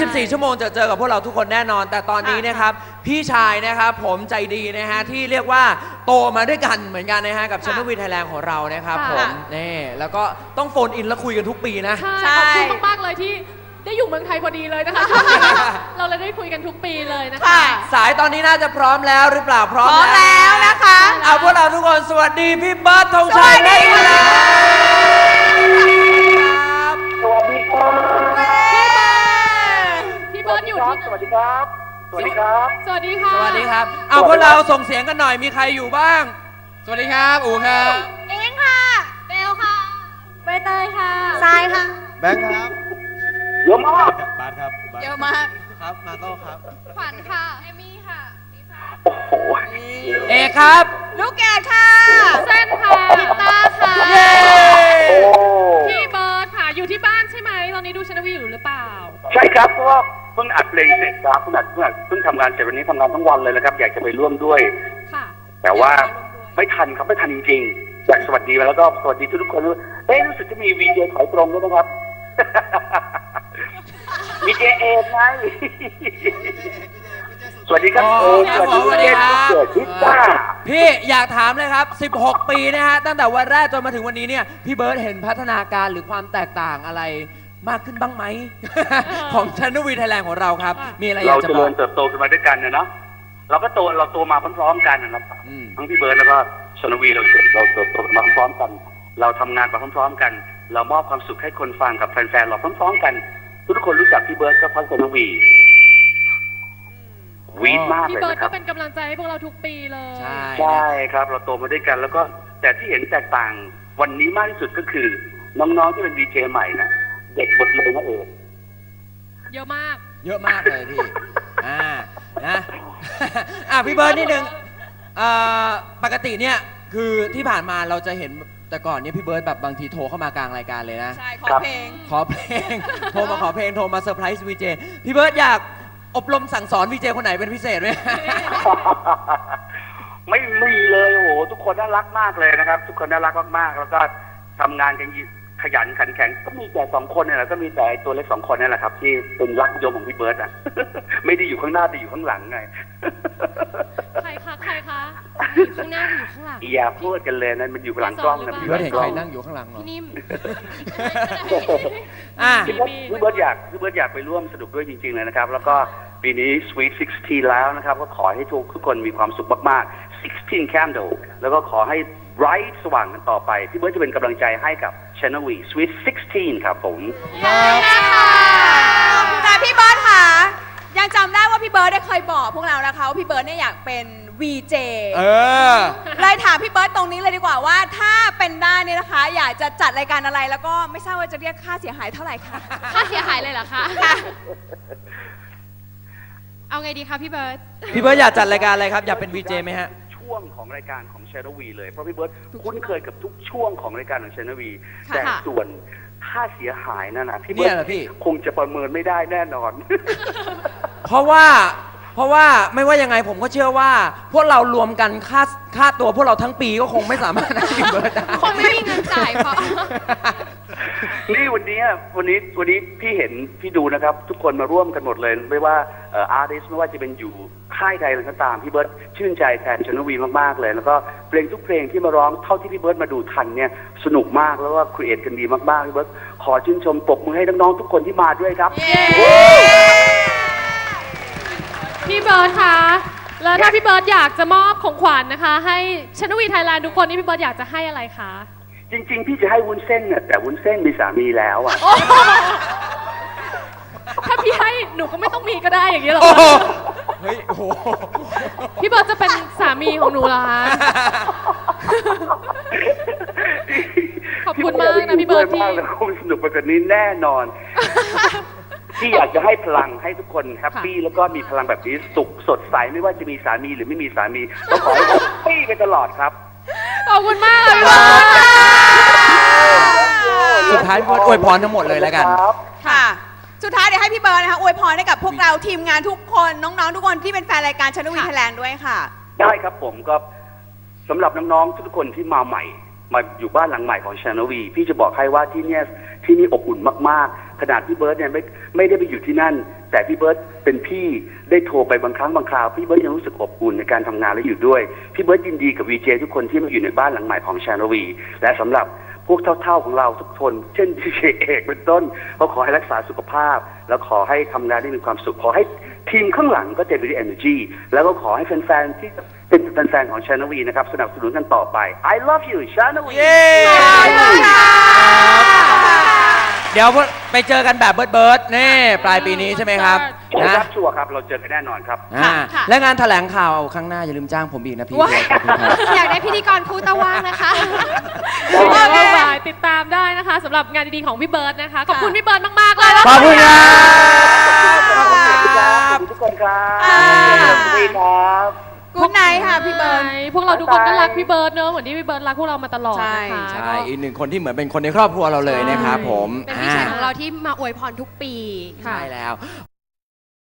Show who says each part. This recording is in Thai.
Speaker 1: 24 ชั่วโมงจะเจอกับพวกเราทุกคนแน่นอน แต่ตอนนี้นะครับ พี่ชายนะครับผมใจดีนะฮะที่เรียกว่าโตมาด้วยกันเหมือนกันนะฮะกับชนวีไทยแลนด์ของเรานะครับ
Speaker 2: ค่ะ
Speaker 1: ผมนี่แล้วก็ต้องโฟนอินแล้วคุยกันทุกปีนะ
Speaker 2: ใช่
Speaker 3: ใช่
Speaker 2: ขอบคุณมาก ๆ เลยที่ได้อยู่เมืองไทยพอดีเลยนะคะเราเลยได้คุยกันทุกปีเลยนะคะ
Speaker 3: ค่ะ
Speaker 1: สายตอนนี้น่าจะพร้อมแล้วหรือเปล่าพร้อม
Speaker 3: พร้อมแล้วนะคะ
Speaker 1: เอาพวกเราทุกคนสวัสดีพี่เบิร์ดธงชัย
Speaker 3: สวัสดี
Speaker 1: ได้
Speaker 3: ค่ะ
Speaker 1: แล้ว
Speaker 4: สวัสดีครับ
Speaker 2: พี่เบิร์ดอยู่ที่
Speaker 4: สวัสดีครับ สวัสดีครับ
Speaker 2: สวัสดีค่ะ
Speaker 1: สวัสดีครับ เอาพวกเราส่งเสียงกันหน่อย มีใครอยู่บ้าง สวัสดีครับอูครับ
Speaker 3: เองค่ะ
Speaker 2: เบลค่ะใบเตยค่ะ
Speaker 3: ทรายค่ะ
Speaker 5: แบงค์ครับ
Speaker 4: เยอะมาก
Speaker 5: บาสครับบาส
Speaker 3: เยอะมาก
Speaker 5: ครับ มาโต้ครับ
Speaker 2: ขวัญค่ะเอมี่ค่ะ
Speaker 4: โอ้โห
Speaker 1: เอกครับ
Speaker 3: ลูกแกดค่ะ
Speaker 2: เส้นค่ะพิตต้าค่ะ
Speaker 1: เย้
Speaker 4: โอ้
Speaker 2: พี่เบิร์ดค่ะอยู่ที่บ้านใช่ไหมตอนนี้ดูชนวีอยู่หรือเปล่า
Speaker 4: ใช่ครับเพราะว่าเพิ่งอัดเพลงเสร็จครับเพิ่งอัดเพิ่งอัดเพิ่งทำงานเสร็จวันนี้ทำงานทั้งวันเลยนะครับ อยากจะไปร่วมด้วย
Speaker 2: ค่ะ
Speaker 4: แต่ว่าไม่ทันครับไม่ทันจริงๆอยากสวัสดีแล้วก็สวัสดีทุกๆคนด้วยเอ้ยรู้สึกจะมีวีเจถอยตรงด้วยนะครับวีเจเอกไงสวัสดีครับ
Speaker 1: อ๋อ
Speaker 4: เอกสวัสดี
Speaker 1: สวัสดี
Speaker 4: เจน
Speaker 1: ครับ
Speaker 4: เกิดพิซซ่า
Speaker 1: พี่อยากถามเลยครับ 16 ปีนะฮะตั้งแต่วันแรกจนมาถึงวันนี้เนี่ยพี่เบิร์ดเห็นพัฒนาการหรือความแตกต่างอะไร มากขึ้นบ้างไหม ของชนวีไทยแลนด์ของเราครับ มีอะไรอยา
Speaker 4: เรา
Speaker 1: กจะ
Speaker 4: เจ
Speaker 1: บอ
Speaker 4: ริ
Speaker 1: ก
Speaker 4: ญเติบโตขึ้นมาด้วยกันนะเนาะเราก็โตเราโตมาพร้อมๆกันนะครับ
Speaker 1: อืม
Speaker 4: ทั้งพี่เบิร์ดแล้วก็ชนวีเราเราเติบโตมาพร้อมๆกัน เราทำงานมาพร้อมๆกัน เรามอบความสุขให้คนฟังกับแฟนๆเราพร้อมๆกัน ทุกคนรู้จักพี่เบิร์ดก็เพราะชนวีวีดมาก
Speaker 2: พี่
Speaker 4: เลย
Speaker 2: เบิร์ด
Speaker 4: นะค
Speaker 2: ก็
Speaker 4: รับ
Speaker 2: เป็นกำลังใจให้พวกเราทุกปีเลย
Speaker 1: ใช่
Speaker 4: ใช่ครับ เราโตมาด้วยกันแล้วก็แต่ที่เห็นแตกต่างวันนี้มากที่สุดก็คือ น้องๆที่เป็นดีเจใหม่นะ เด็กหมดเลยนะเอก
Speaker 2: เยอะมาก
Speaker 1: เยอะมากเลยพี่ อ่า นะ อะพี่เบิร์ดนิดนึงเอ่อปกติเนี่ยคือที่ผ่านมาเราจะเห็นแต่ก่อนเนี่ยพี่เบิร์ดแบบบางทีโทรเข้ามากลางรายการเลยนะ
Speaker 3: ใช่ ขอเพลง
Speaker 1: ขอเพลง โทรมาขอเพลง โทรมาเซอร์ไพรส์วีเจ พี่เบิร์ดอยากอบรมสั่งสอนวีเจคนไหนเป็นพิเศษไหม
Speaker 4: ไม่มีเลยโอ้โหทุกคนน่ารักมากเลยนะครับ ทุกคนน่ารักมากๆแล้วก็ทำงานกัน ขยันขันแข็งก็มีแต่สองคนเนี่ยแหละก็มีแต่ไอ้ตัวเล็กสองคนนี่แหละครับ ที่เป็นรักนิยมของพี่เบิร์ตอะ ไม่ได้อยู่ข้างหน้าแต่อยู่ข้างหลังไง
Speaker 2: ใครคะใครคะอยู่ข้างหน้าหรืออยู่ข้างหลัง
Speaker 4: อย่าพูดกันเลยนะมันอยู่หลังกล้องนะ
Speaker 2: พี่
Speaker 1: พี่เบิร์ด
Speaker 4: ห
Speaker 1: เห็น
Speaker 4: ลั
Speaker 1: ใคร
Speaker 4: งกล้อง
Speaker 1: นั่งอยู่ข้างหลังเหรอ
Speaker 2: พี่นิ่ม
Speaker 1: อะ
Speaker 4: พี่เบิร์ตพี่เบิร์ตอยากพี่เบิร์ตอยากไปร่วมสนุกด้วยจริง ๆเลยนะครับ แล้วก็ ปีนี้ Sweet 16 แล้วนะครับ ก็ขอให้ทุกทุกคนมีความสุขมากๆ 16 Candle แล้วก็ขอให้ bright สว่างกันต่อไปพี่เบิร์ตจะเป็นกำลังใจให้กับ Channel V Sweet 16 ครับผม
Speaker 3: แต่พี่เบิร์ดค่ะ ยังจำได้ว่าพี่เบิร์ดได้เคยบอกพวกเรานะคะว่าพี่เบิร์ดเนี่ยอยากเป็น VJ
Speaker 1: เออ
Speaker 3: เลยถามพี่เบิร์ดตรงนี้เลยดีกว่าว่า ถ้าเป็นได้เนี่ยนะคะ อยากจะจัดรายการอะไรแล้วก็ไม่ทราบว่าจะเรียกค่าเสียหายเท่าไหร่คะ
Speaker 2: ค่าเสียหายเลยเหรอคะ เอาไงดีคะพี่เบิร์ด
Speaker 1: พี่เบิร์ดอยากจัดรายการอะไรครับ อยากเป็นวีเจไหมฮะ
Speaker 4: ช่วงของรายการของ Channel V เลย เพราะพี่เบิร์ตคุ้นเคยกับทุกช่วงของรายการของ Channel V
Speaker 3: ค่ะ
Speaker 4: แต่ส่วนค่าเสียหายนั่นนะพี่
Speaker 1: เนี่
Speaker 4: เบิร์
Speaker 1: ยเหรอ
Speaker 4: ต
Speaker 1: พี่
Speaker 4: คงจะประเมินไม่ได้แน่นอน
Speaker 1: เพราะว่าเพราะว่าไม่ว่ายังไงผมก็เชื่อว่า พวกเรารวมกันค่าค่าตัวพวกเราทั้งปีก็คงไม่สามารถได้พี่เบิร์ดได้
Speaker 2: คงไม่มีเงินจ่ายเพราะ
Speaker 4: นี่วันนี้วันนี้วันนี้พี่เห็นพี่ดูนะครับ ทุกคนมาร่วมกันหมดเลย ไม่ว่าอาร์ติสไม่ว่าจะเป็นอยู่ค่ายใดอะไรก็ตามพี่เบิร์ตชื่นใจแทนชนวีมากๆเลย แล้วก็เพลงทุกเพลงที่มาร้องเท่าที่พี่เบิร์ตมาดูทันเนี่ยสนุกมากแล้วก็ครีเอทกันดีมากๆพี่เบิร์ตขอชื่นชมปรบมือให้น้องๆทุกคนที่มาด้วยครับ
Speaker 2: พี่เบิร์ดคะแล้วถ้าพี่เบิร์ดอยากจะมอบของขวัญนะคะ ให้ชนวีไทยแลนด์ทุกคนนี่พี่เบิร์ดอยากจะให้อะไรคะ
Speaker 4: จริง ๆ พี่จะให้วุ้นเส้นน่ะแต่วุ้นเส้นมีสามีแล้วอะ
Speaker 2: ถ้าพี่ให้หนูก็ไม่ต้องมีก็ได้อย่างนี้หรอ
Speaker 1: โอ้โห
Speaker 2: คะ
Speaker 1: เฮ้ย โอ้โห
Speaker 2: พี่เบิร์ดจะเป็นสามีของหนูเหรอคะ ขอบคุณมากนะพี่เบิร์ดที่
Speaker 4: มากเลยคงสนุกไปกว่านี้แน่นอน ที่อยากจะให้พลังให้ทุกคนแฮปปี้แล้วก็มีพลังแบบนี้สุขสดใสไม่ว่าจะมีสามีหรือไม่มีสามีต้องขอให้แฮปปี้ไปตลอดครับ
Speaker 2: ขอบคุณมากเลยพี่เบิร์ด
Speaker 1: สุดท้ายพี่เบิร์ดอวยพรทั้งหมดเลยแล้วกัน
Speaker 4: ครับ
Speaker 3: ค่ะ สุดท้ายเดี๋ยวให้พี่เบิร์ดนะคะอวยพรให้กับพวกเราทีมงานทุกคนน้องๆ ทุกคนที่เป็นแฟนรายการชนวีไทยแลนด์ด้วยค่ะ
Speaker 4: ได้ครับผมก็สำหรับน้องๆทุกคนที่มาใหม่ มาอยู่บ้านหลังใหม่ของชานวี พี่จะบอกให้ว่าที่เนี่ยที่นี่อบอุ่นมากๆ ขนาดพี่เบิร์ตเนี่ยไม่ไม่ได้ไปอยู่ที่นั่น แต่พี่เบิร์ตเป็นพี่ได้โทรไปบางครั้งบางคราวพี่เบิร์ตยังรู้สึกอบอุ่นในการทำงานและอยู่ด้วยพี่เบิร์ตยินดีกับวีเจทุกคนที่มาอยู่ในบ้านหลังใหม่ของชาโนวี และสำหรับ พวกเท่าๆของเราทุกคน เช่นดีเจเอกเป็นต้นก็ขอให้รักษาสุขภาพ แล้วขอให้ทำงานได้มีความสุข ขอให้ทีมข้างหลังก็เต็มไปด้วย energy แล้วก็ขอให้แฟนๆที่เป็นแฟนๆของชาโนวีนะครับสนับสนุนกันต่อไป I love you ชาโนวี
Speaker 1: เย้เดี๋ยวไปเจอกันแบบเบิร์ดเบิร์ดนี่ปลายปีนี้ใช่ไหมครับ
Speaker 4: ชัวร์ค
Speaker 1: นะ
Speaker 4: รับชัวร์ครับเราเจอกันแน่นอนครับ
Speaker 1: อ่า
Speaker 3: ค่ะ
Speaker 1: และงานแถลงข่าวครั้งหน้าอย่าลืมจ้างผมอีกนะพี่
Speaker 3: ว้าย
Speaker 1: ขอบคุณครับ
Speaker 5: อยากได้พิธีกรคู่ตะว่างนะคะ
Speaker 2: เดี๋ยวว่า ติดตามได้นะคะสำหรับงานดีๆของพี่เบิร์ดนะคะ ขอบคุณพี่เบิร์ดมากๆเลยนะ
Speaker 1: ขอบคุณครับ
Speaker 4: ขอบคุณครับขอบคุณทุกคนครับ
Speaker 3: อ่า
Speaker 4: สวัสดีครับ
Speaker 3: กูดไนท์ค่ะพี่เบิร์ด
Speaker 2: พวกเราทุกคนก็รักพี่เบิร์ดเนอะเหมือนที่พี่เบิร์ดรักพวกเรามาตลอดนะคะ
Speaker 1: ใช่ อีกหนึ่งคนที่เหมือนเป็นคนในครอบครัวเราเลยนะครับผม
Speaker 5: เป็นพี่ชายของเราที่มาอวยพรทุกปี
Speaker 1: ใช่แล้ว